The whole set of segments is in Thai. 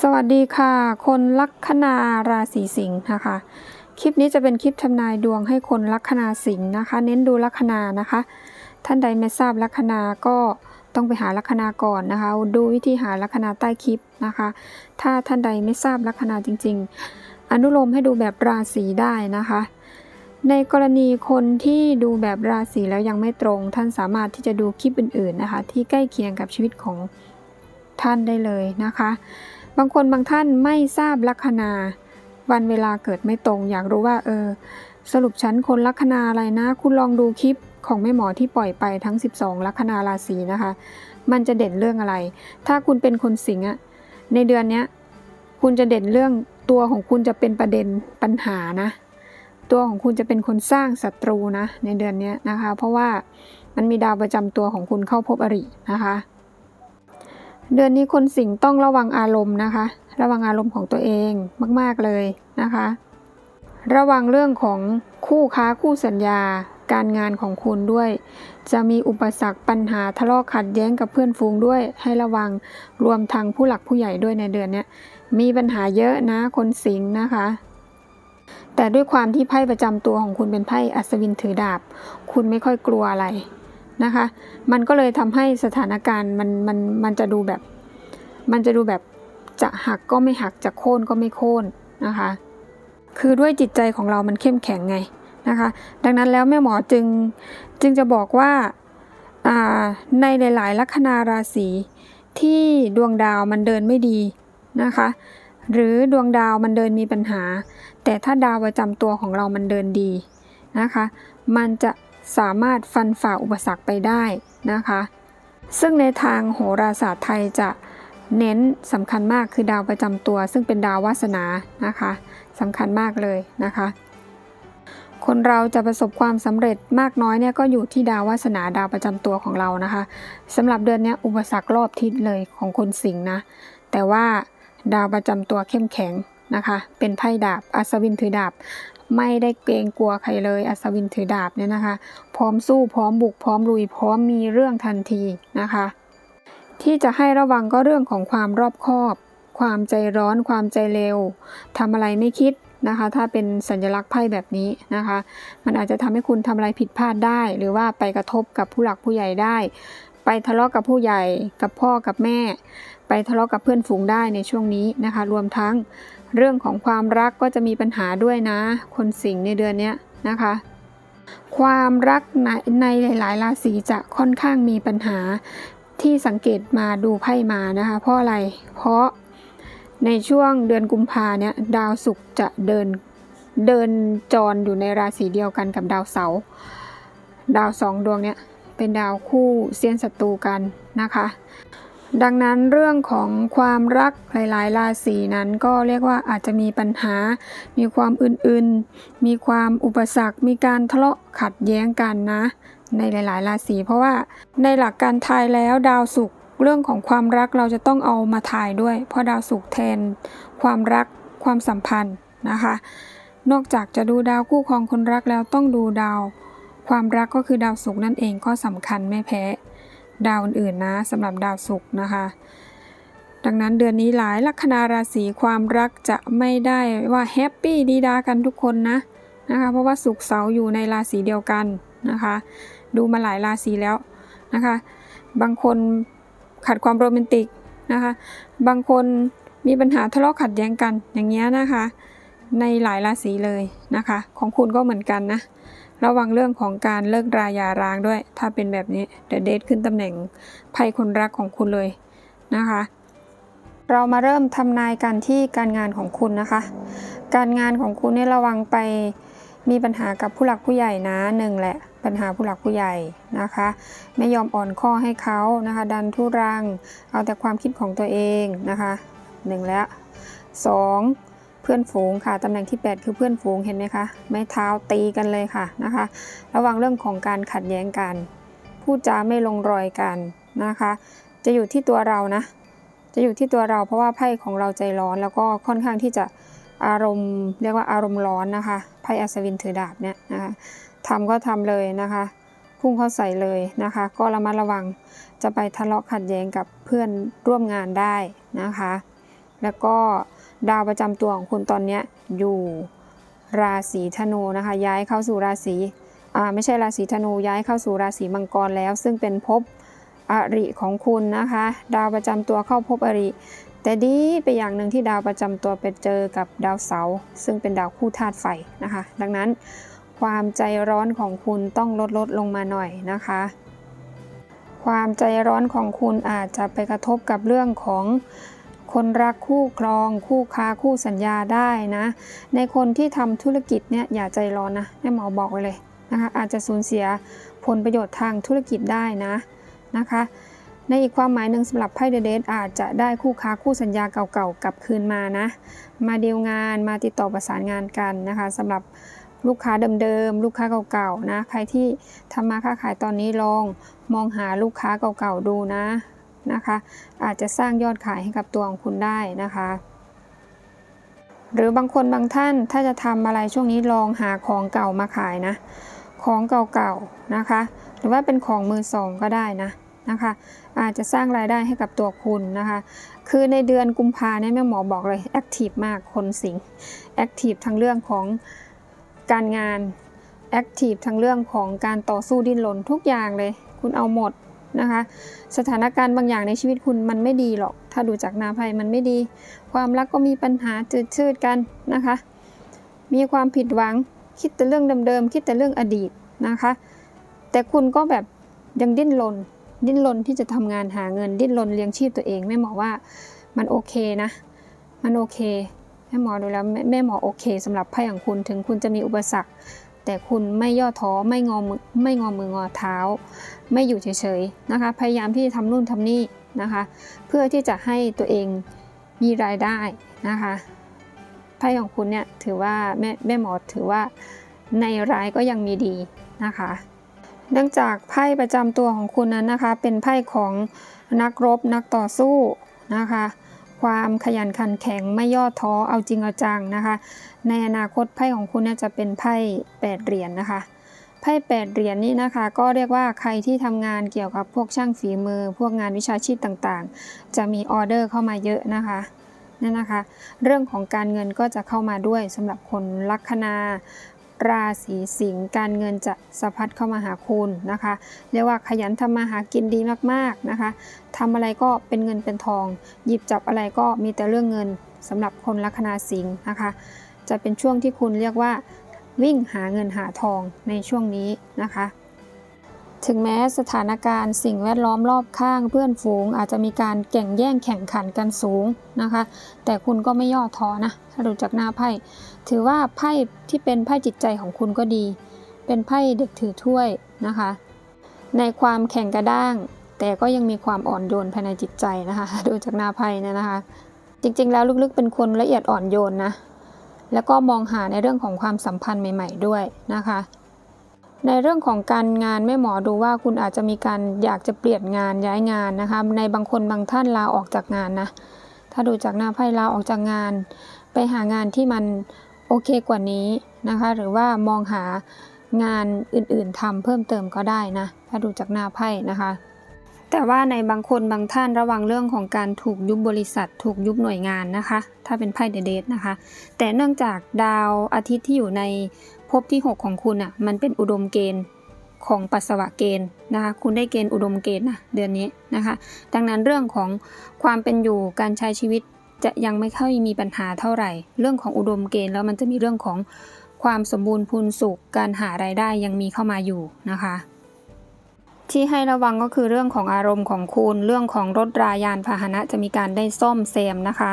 สวัสดีค่ะ คนลัคนาราศีสิงห์นะคะ คลิปนี้จะเป็นคลิปทำนายดวงให้คนลัคนาสิงห์นะคะ เน้นดูลัคนานะคะ ท่านใดไม่ทราบลัคนาก็ต้องไปหาลัคนาก่อนนะคะ ดูวิธีหาลัคนาใต้คลิปนะคะ ถ้าท่านใดไม่ทราบลัคนาจริง ๆ อนุโลมให้ดูแบบราศีได้นะคะ ในกรณีคนที่ดูแบบราศีแล้วยังไม่ตรง ท่านสามารถที่จะดูคลิปอื่นๆนะคะ ที่ใกล้เคียงกับชีวิตของท่านได้เลยนะคะ บางคนบางท่านไม่ทราบลัคนาวันเวลาเกิดไม่ตรง อยากรู้ว่าเออสรุปฉันคนลัคนาอะไรนะ คุณลองดูคลิปของแม่หมอที่ปล่อยไปทั้ง 12 ลัคนาราศีนะคะ มันจะเด่นเรื่องอะไร ถ้าคุณเป็นคนสิงห์อะในเดือนนี้คุณจะเด่นเรื่องตัวของคุณจะเป็นประเด็นปัญหานะ ตัวของคุณจะเป็นคนสร้างศัตรูนะในเดือนนี้นะคะ เพราะว่ามันมีดาวประจำตัวของคุณเข้าพบอรินะคะ เดือนนี้คนสิงต้องระวังอารมณ์นะคะ ระวังอารมณ์ของตัวเองมาก ๆเลยนะคะ ระวังเรื่องของคู่ค้าคู่สัญญาการงานของคุณด้วย จะมีอุปสรรคปัญหาทะเลาะขัดแย้งกับเพื่อนฝูงด้วย ให้ระวังรวมทางผู้หลักผู้ใหญ่ด้วยในเดือนนี้มีปัญหาเยอะนะคนสิงนะคะ แต่ด้วยความที่ไพ่ประจำตัวของคุณเป็นไพ่อัศวินถือดาบ คุณไม่ค่อยกลัวอะไรนะคะ มันก็เลยทำให้สถานการณ์มันมันมันจะดูแบบ มันจะดูแบบจะหักก็ไม่หักจะโค่นก็ไม่โค่นนะคะ คือด้วยจิตใจของเรามันเข้มแข็งไงนะคะ ดังนั้นแล้วแม่หมอจึงจึงจะบอกว่าในหลาย ๆ ลัคนาราศีที่ดวงดาวมันเดินไม่ดีนะคะ หรือดวงดาวมันเดินมีปัญหา แต่ถ้าดาวประจำตัวของเรามันเดินดีนะคะ มันจะสามารถฟันฝ่าอุปสรรคไปได้นะคะ ซึ่งในทางโหราศาสตร์ไทยจะเน้นสำคัญมากคือดาวประจำตัว ซึ่งเป็นดาววาสนานะคะสำคัญมากเลยนะคะ คนเราจะประสบความสำเร็จมากน้อยเนี่ยก็อยู่ที่ดาววาสนาดาวประจำตัวของเรานะคะสำหรับเดือนนี้อุปสรรครอบทิศเลยของคนสิงห์นะ แต่ว่า ดาวประจำตัวเข้มแข็งนะคะ เป็นไพ่ดาบ อัศวินถือดาบ ไม่ได้เกรงกลัวใครเลย อัศวินถือดาบเนี่ยนะคะ พร้อมสู้ พร้อมบุก พร้อมลุย พร้อมมีเรื่องทันทีนะคะ ที่จะให้ระวังก็เรื่องของความรอบคอบ ความใจร้อน ความใจเร็ว ทำอะไรไม่คิดนะคะ ถ้าเป็นสัญลักษณ์ไพ่แบบนี้นะคะ มันอาจจะทำให้คุณทำอะไรผิดพลาดได้ หรือว่าไปกระทบกับผู้หลักผู้ใหญ่ได้ ไปทะเลาะกับผู้ใหญ่กับพ่อกับแม่ ไปทะเลาะกับเพื่อนฝูงได้ในช่วงนี้นะคะ รวมทั้งเรื่องของความรักก็จะมีปัญหาด้วยนะ คนสิงในเดือนนี้นะคะ ความรักในในหลายๆราศีจะค่อนข้างมีปัญหาที่สังเกตมาดูไพ่มานะคะ เพราะอะไรเพราะในช่วงเดือนกุมภาเนี่ยดาวศุกร์จะเดินเดินจรอยู่ในราศีเดียวกันกับดาวเสาร์ดาวสองดวงเนี่ย เป็นดาวคู่เซียนศัตรูกันนะคะ ดังนั้นเรื่องของความรักหลายๆ ราศีนั้นก็เรียกว่าอาจจะมีปัญหา มีความอื่นๆ มีความอุปสรรค มีการทะเลาะขัดแย้งกันนะ ในหลาย ๆ ราศีเพราะว่าในหลักการทายแล้วดาวศุกร์เรื่องของความรักเราจะต้องเอามาถ่ายด้วย เพราะดาวศุกร์แทน ความรักความสัมพันธ์นะคะ นอกจากจะดูดาวคู่ครองคนรักแล้วต้องดูดาว ความรักก็คือดาวศุกร์นั่นเองก็สำคัญไม่แพ้ดาวอื่นๆนะสำหรับดาวศุกร์นะคะ ดังนั้นเดือนนี้หลายลัคนาราศีความรักจะไม่ได้ว่าแฮปปี้ดีดากันทุกคนนะนะคะเพราะว่าศุกร์เสาร์อยู่ในราศีเดียวกันนะคะ ดูมาหลายราศีแล้วนะคะ บางคนขาดความโรแมนติกนะคะ บางคนมีปัญหาทะเลาะขัดแย้งกันอย่างเงี้ยนะคะ ในหลายราศีเลยนะคะ ของคุณก็เหมือนกันนะ ระวังเรื่องของการเลิกรายาร้างด้วย ถ้าเป็นแบบนี้เดี๋ยวเดทขึ้นตำแหน่งไพ่คนรักของคุณเลยนะคะ เรามาเริ่มทำนายกันที่การงานของคุณนะคะ การงานของคุณเนี่ยระวังไปมีปัญหากับผู้หลักผู้ใหญ่นะหนึ่งแหละปัญหาผู้หลักผู้ใหญ่นะคะ ไม่ยอมอ่อนข้อให้เขานะคะ ดันทุรัง เอาแต่ความคิดของตัวเองนะคะหนึ่งแล้วสอง เพื่อนฝูงค่ะตำแหน่งที่ 8 คือเพื่อนฝูงเห็นไหมคะไม้เท้าตีกันเลยค่ะนะคะ ระวังเรื่องของการขัดแย้งกันพูดจาไม่ลงรอยกันนะคะ จะอยู่ที่ตัวเรานะ จะอยู่ที่ตัวเราเพราะว่าไพ่ของเราใจร้อนแล้วก็ค่อนข้างที่จะอารมณ์เรียกว่าอารมณ์ร้อนนะคะไพ่อัศวินถือดาบเนี่ยนะคะทำก็ทำเลยนะคะพุ่งเข้าใส่เลยนะคะ ก็ระมัดระวังจะไปทะเลาะขัดแย้งกับเพื่อนร่วมงานได้นะคะ แล้วก็ ดาวประจำตัวของคุณตอนนี้อยู่ราศีธนูนะคะ ย้ายเข้าสู่ราศีอ่าไม่ใช่ราศีธนูย้ายเข้าสู่ราศีมังกรแล้ว ซึ่งเป็นภพอริของคุณนะคะ ดาวประจำตัวเข้าภพอริ แต่ดีไปอย่างหนึ่งที่ดาวประจำตัวไปเจอกับดาวเสาร์ซึ่งเป็นดาวคู่ธาตุไฟนะคะ ดังนั้นความใจร้อนของคุณต้องลดลดลงมาหน่อยนะคะ ความใจร้อนของคุณอาจจะไปกระทบกับเรื่องของ คนรักคู่ครอง คู่ค้าคู่สัญญาได้นะ ในคนที่ทำธุรกิจเนี่ยอย่าใจร้อนนะแม่หมอบอกไว้เลยนะคะอาจจะสูญเสียผลประโยชน์ทางธุรกิจได้นะนะคะในอีกความหมายหนึ่งสำหรับไพ่เดเดทอาจจะได้คู่ค้าคู่สัญญาเก่าๆกลับคืนมานะ มาเดีลงานมาติดต่อประสานงานกันนะคะสำหรับลูกค้าเดิมๆลูกค้าเก่าๆนะใครที่ทำมาค้าขายตอนนี้ลองมองหาลูกค้าเก่าๆดูนะ นะคะ อาจจะสร้างยอดขายให้กับตัวของคุณได้นะคะหรือบางคนบางท่านถ้าจะทำอะไรช่วงนี้ลองหาของเก่ามาขายนะ ของเก่าๆนะคะ หรือว่าเป็นของมือสองก็ได้นะนะคะ อาจจะสร้างรายได้ให้กับตัวคุณนะคะ คือในเดือนกุมภาเนี่ยแม่หมอบอกเลยแอคทีฟมากคนสิงแอคทีฟทั้งเรื่องของการงานแอคทีฟทั้งเรื่องของการต่อสู้ดิ้นรนทุกอย่างเลย คุณเอาหมด นะคะ สถานการณ์บางอย่างในชีวิตคุณมันไม่ดีหรอก ถ้าดูจากนาไพ่มันไม่ดี ความรักก็มีปัญหาจืดชืดกันนะคะ มีความผิดหวังคิดแต่เรื่องเดิมๆคิดแต่เรื่องอดีตนะคะ แต่คุณก็แบบยังดิ้นรนดิ้นรนที่จะทำงานหาเงินดิ้นรนเลี้ยงชีพตัวเองแม่หมอว่ามันโอเคนะ มันโอเคแม่หมอดูแล้วแม่แม่หมอโอเคสำหรับไพ่ของคุณถึงคุณจะมีอุปสรรค แต่คุณไม่ย่อท้อไม่งอมือไม่งอมืองอเท้า ไม่อยู่เฉยๆนะคะ พยายามที่จะทำนู่นทำนี่นะคะ เพื่อที่จะให้ตัวเองมีรายได้นะคะไพ่ของคุณเนี่ยถือว่าแม่แม่หมอถือว่าในร้ายก็ยังมีดีนะคะเนื่องจากไพ่ประจำตัวของคุณนั้นนะคะ เป็นไพ่ของนักรบนักต่อสู้นะคะ ความขยันขันแข็งไม่ย่อท้อเอาจริงเอาจังนะคะ ในอนาคตไพ่ของคุณเนี่ยจะเป็นไพ่แปดเหรียญนะคะไพ่แปดเหรียญนี่นะคะ ก็เรียกว่าใครที่ทำงานเกี่ยวกับพวกช่างฝีมือ พวกงานวิชาชีพต่างๆ จะมีออเดอร์เข้ามาเยอะนะคะนั่นนะคะ เรื่องของการเงินก็จะเข้ามาด้วยสำหรับคนลัคนา ราศีสิงห์การเงินจะสะพัดเข้ามาหาคุณนะคะ เรียกว่าขยันทำมาหากินดีมากๆนะคะทำอะไรก็เป็นเงินเป็นทอง หยิบจับอะไรก็มีแต่เรื่องเงินสำหรับคนลัคนาสิงห์นะคะ จะเป็นช่วงที่คุณเรียกว่า วิ่งหาเงินหาทองในช่วงนี้นะคะ ถึงแม้สถานการณ์สิ่งแวดล้อมรอบข้างเพื่อนฝูง อาจจะมีการแข่งแย่งแข่งขันกันสูงนะคะ แต่คุณก็ไม่ย่อท้อนะถ้าดูจากหน้าไพ่ถือว่าไพ่ที่เป็นไพ่จิตใจของคุณก็ดี เป็นไพ่เด็กถือถ้วยนะคะ ในความแข่งกระด้าง แต่ก็ยังมีความอ่อนโยนภายในจิตใจนะคะดูจากหน้าไพ่นยนะคะ จริงๆ แล้วลึกๆเป็นคนละเอียดอ่อนโยนนะแล้วก็มองหาในเรื่องของความสัมพันธ์ใหม่ ๆ ด้วยนะคะ ในเรื่องของการงานแม่หมอดูว่าคุณอาจจะมีการอยากจะเปลี่ยนงานย้ายงานนะคะในบางคนบางท่านลาออกจากงานนะถ้าดูจากหน้าไพ่ลาออกจากงาน ไปหางานที่มันโอเคกว่านี้นะคะหรือว่ามองหางานอื่นๆทำเพิ่มเติมก็ได้นะถ้าดูจากหน้าไพ่นะคะแต่ว่าในบางคนบางท่านระวังเรื่องของการถูกยุบบริษัท ถูกยุบหน่วยงานนะคะ ถ้าเป็นไพ่เดเดทนะคะ แต่เนื่องจากดาวอาทิตย์ที่อยู่ใน ภพที่ 6 ของคุณอะ มันเป็นอุดมเกณฑ์ของปัสสาวะเกณฑ์นะคะ คุณได้เกณฑ์อุดมเกณฑ์นะเดือนนี้นะคะ ดังนั้นเรื่องของความเป็นอยู่การใช้ชีวิตจะยังไม่ค่อยมีปัญหาเท่าไหร่ เรื่องของอุดมเกณฑ์แล้วมันจะมีเรื่องของความสมบูรณ์พูนสุข การหารายได้ยังมีเข้ามาอยู่นะคะ ที่ให้ระวังก็คือเรื่องของอารมณ์ของคุณ เรื่องของรถรายานพาหนะจะมีการได้ซ่อมแซมนะคะ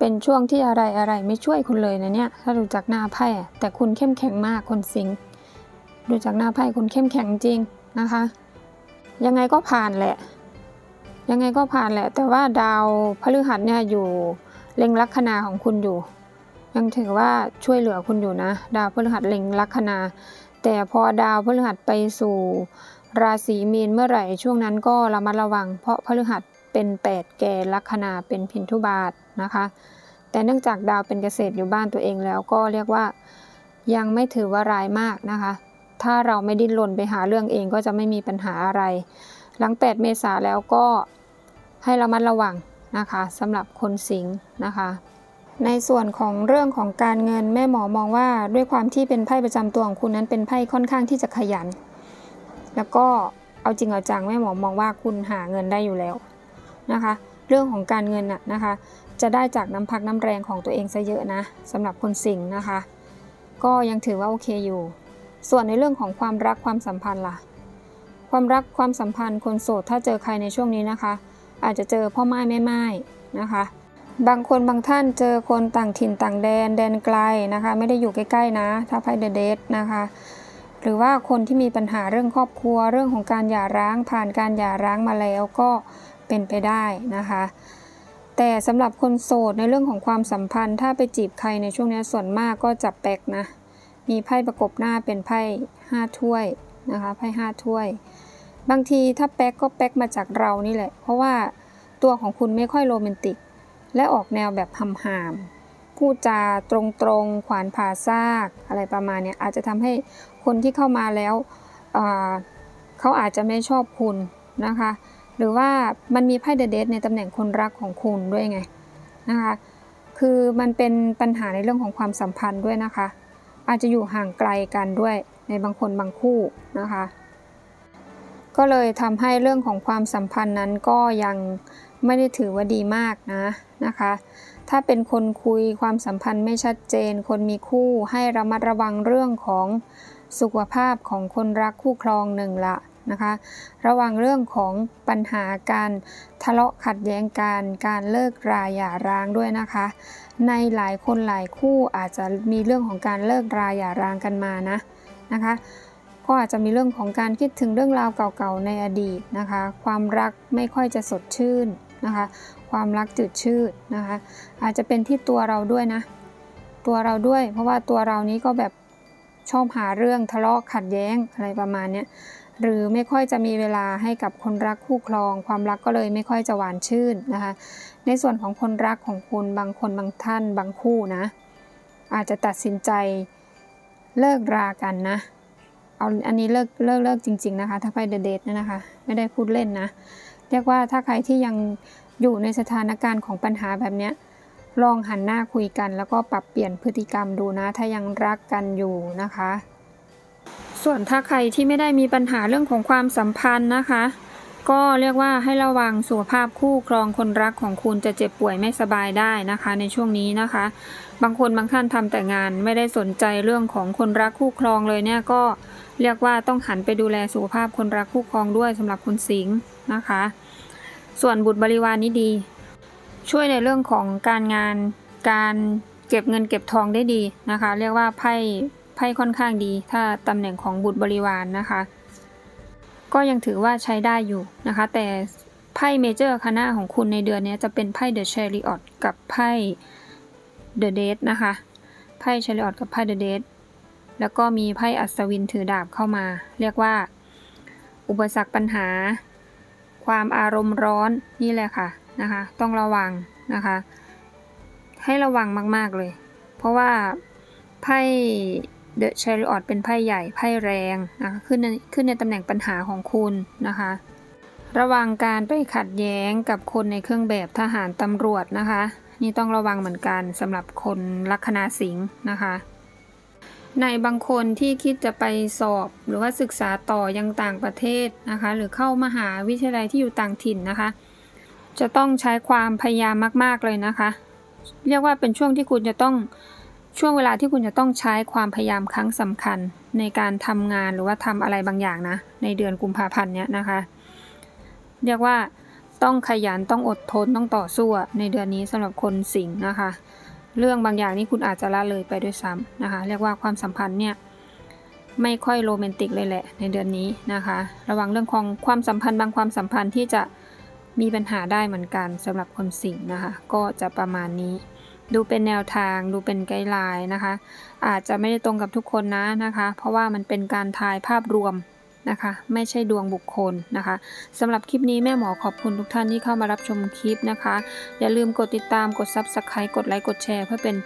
เป็นช่วงที่อะไรอะไรไม่ช่วยคุณเลยนะเนี่ย ถ้าดูจากหน้าไพ่แต่คุณเข้มแข็งมากคนสิงดูจากหน้าไพ่คุณเข้มแข็งจริงนะคะ ยังไงก็ผ่านแหละ ยังไงก็ผ่านแหละ แต่ว่าดาวพฤหัสเนี่ยอยู่เล็งลัคนาของคุณอยู่ ยังถือว่าช่วยเหลือคุณอยู่นะ ดาวพฤหัสเล็งลัคนา แต่พอดาวพฤหัสไปสู่ราศีมีนเมื่อไหร่ช่วงนั้นก็ระมัดระวัง เพราะพฤหัส เป็นแปดแก่ลัคนาเป็นพินทุบาทนะคะ แต่เนื่องจากดาวเป็นเกษตรอยู่บ้านตัวเองแล้วก็เรียกว่ายังไม่ถือว่าร้ายมากนะคะ ถ้าเราไม่ดิ้นรนไปหาเรื่องเองก็จะไม่มีปัญหาอะไร หลัง 8 เมษาแล้วก็ให้ระมัดระวังนะคะสำหรับคนสิงห์นะคะในส่วนของเรื่องของการเงินแม่หมอมองว่าด้วยความที่เป็นไพ่ประจำตัวของคุณนั้นเป็นไพ่ค่อนข้างที่จะขยัน แล้วก็เอาจริงเอาจังแม่หมอมองว่าคุณหาเงินได้อยู่แล้ว นะคะ เรื่องของการเงินน่ะนะคะ จะได้จากน้ำพักน้ำแรงของตัวเองซะเยอะนะสำหรับคนสิงห์นะคะ ก็ยังถือว่าโอเคอยู่ ส่วนในเรื่องของความรักความสัมพันธ์ล่ะ ความรักความสัมพันธ์คนโสดถ้าเจอใครในช่วงนี้นะคะ อาจจะเจอพ่อไม้แม่ไม้นะคะบางคนบางท่านเจอคนต่างถิ่นต่างแดนแดนไกลนะคะ ไม่ได้อยู่ใกล้ๆนะถ้าไพ่เดอะเดทนะคะ หรือว่าคนที่มีปัญหาเรื่องครอบครัวเรื่องของการหย่าร้างผ่านการหย่าร้างมาแล้วก็ เป็นไปได้นะคะ แต่สำหรับคนโสดในเรื่องของความสัมพันธ์ ถ้าไปจีบใครในช่วงนี้ส่วนมากก็จับแปลกนะ มีไพ่ประกบหน้าเป็นไพ่ห้าถ้วยนะคะไพ่ห้าถ้วย บางทีถ้าแป๊กก็แป๊กมาจากเรานี่แหละ เพราะว่าตัวของคุณไม่ค่อยโรแมนติก และออกแนวแบบหำหามพูดจาตรงๆ ขวานผ่าซากอะไรประมาณนี้อาจจะทำให้คนที่เข้ามาแล้ว เขาอาจจะไม่ชอบคุณนะคะ หรือว่ามันมีไพ่เดอะเดทในตำแหน่งคนรักของคุณด้วยไงนะคะคือมันเป็นปัญหาในเรื่องของความสัมพันธ์ด้วยนะคะ อาจจะอยู่ห่างไกลกันด้วยในบางคนบางคู่นะคะ ก็เลยทำให้เรื่องของความสัมพันธ์นั้นก็ยังไม่ได้ถือว่าดีมากนะนะคะ ถ้าเป็นคนคุยความสัมพันธ์ไม่ชัดเจน คนมีคู่ให้ระมัดระวังเรื่องของสุขภาพของคนรักคู่ครองหนึ่งละ นะคะ ระวังเรื่องของปัญหาการทะเลาะขัดแย้งกันการเลิกราหย่าร้างด้วยนะคะ ในหลายคนหลายคู่อาจจะมีเรื่องของการเลิกราหย่าร้างกันมานะนะคะก็อาจจะมีเรื่องของการคิดถึงเรื่องราวเก่าๆในอดีตนะคะ ความรักไม่ค่อยจะสดชื่นนะคะ ความรักจืดชืดนะคะ อาจจะเป็นที่ตัวเราด้วยนะ ตัวเราด้วย เพราะว่าตัวเรานี้ก็แบบชอบหาเรื่องทะเลาะขัดแย้งอะไรประมาณเนี้ย หรือไม่ค่อยจะมีเวลาให้กับคนรักคู่ครอง ความรักก็เลยไม่ค่อยจะหวานชื่นนะคะ ในส่วนของคนรักของคุณบางคนบางท่านบางคู่นะ อาจจะตัดสินใจเลิกรากันนะเอาอันนี้เลิกเลิกเลิกจริง ๆนะคะ ถ้าไปเดทเดทนะคะ ไม่ได้พูดเล่นนะ เรียกว่าถ้าใครที่ยังอยู่ในสถานการณ์ของปัญหาแบบนี้ลองหันหน้าคุยกัน แล้วก็ปรับเปลี่ยนพฤติกรรมดูนะ ถ้ายังรักกันอยู่นะคะ ส่วนถ้าใครที่ไม่ได้มีปัญหาเรื่องของความสัมพันธ์นะคะ ก็เรียกว่าให้ระวังสุขภาพคู่ครองคนรักของคุณจะเจ็บป่วยไม่สบายได้นะคะ ในช่วงนี้นะคะ บางคนบางท่านทำแต่งานไม่ได้สนใจเรื่องของคนรักคู่ครองเลยเนี่ยก็เรียกว่าต้องหันไปดูแลสุขภาพคนรักคู่ครองด้วยสำหรับคุณสิงห์นะคะ ส่วนบุตรบริวารนนี้ดี ช่วยในเรื่องของการงานการเก็บเงินเก็บทองได้ดีนะคะ เรียกว่าไพ่ พ่ค่อนข้างดี ถ้าตำแหน่งของบุตรบริวารนนะคะ ก็ยังถือว่าใช้ได้อยู่นะคะ แต่ไพ่เมเจอร์คณะของคุณในเดือนนี้จะเป็นไพ่เดอะเชอริออตกับไพ่เดอะเดทนะคะไพ่เชอริออตกับไพ่เดอะเดทแล้วก็มีไพ่อัศวินถือดาบเข้ามา เรียกว่า อุปสรรคปัญหา ความอารมณ์ร้อนนี่แหละค่ะนะคะ ต้องระวังนะคะ ให้ระวังมาก ๆ เลย เพราะว่าไพ่ เดอะเชอริออตเป็นไพ่ใหญ่ไพ่แรงนะคะขึ้นในขึ้นในตำแหน่งปัญหาของคุณนะคะ ระวังการไปขัดแย้งกับคนในเครื่องแบบทหารตำรวจนะคะ นี่ต้องระวังเหมือนกันสำหรับคนลัคนาสิงห์นะคะ ในบางคนที่คิดจะไปสอบหรือว่าศึกษาต่อยังต่างประเทศนะคะ หรือเข้ามหาวิทยาลัยที่อยู่ต่างถิ่นนะคะ จะต้องใช้ความพยายามมาก ๆเลยนะคะ เรียกว่าเป็นช่วงที่คุณจะต้อง ช่วงเวลาที่คุณจะต้องใช้ความพยายามครั้งสำคัญ ในการทำงานหรือว่าทำอะไรบางอย่างนะ ในเดือนกุมภาพันธ์เนี้ยนะคะ เรียกว่าต้องขยันต้องอดทนต้องต่อสู้ในเดือนนี้สำหรับคนสิงห์นะคะ เรื่องบางอย่างนี่คุณอาจจะละเลยไปด้วยซ้ำนะคะ เรียกว่าความสัมพันธ์เนี่ยไม่ค่อยโรแมนติกเลยแหละในเดือนนี้นะคะ ระวังเรื่องของความสัมพันธ์บางความสัมพันธ์ที่จะมีปัญหาได้เหมือนกันสำหรับคนสิงห์นะคะ ก็จะประมาณนี้ ดูเป็นแนวทางดูเป็นไกด์ไลน์นะคะ อาจจะไม่ได้ตรงกับทุกคนนะนะคะ เพราะว่ามันเป็นการทายภาพรวมนะคะ ไม่ใช่ดวงบุคคลนะคะสำหรับคลิปนี้แม่หมอขอบคุณทุกท่านที่เข้ามารับชมคลิปนะคะ อย่าลืมกดติดตามกด Subscribe กดไลค์กดแชร์ เพื่อเป็น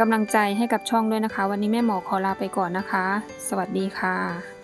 กำลังใจให้กับช่องด้วยนะคะ วันนี้แม่หมอขอลาไปก่อนนะคะ สวัสดีค่ะ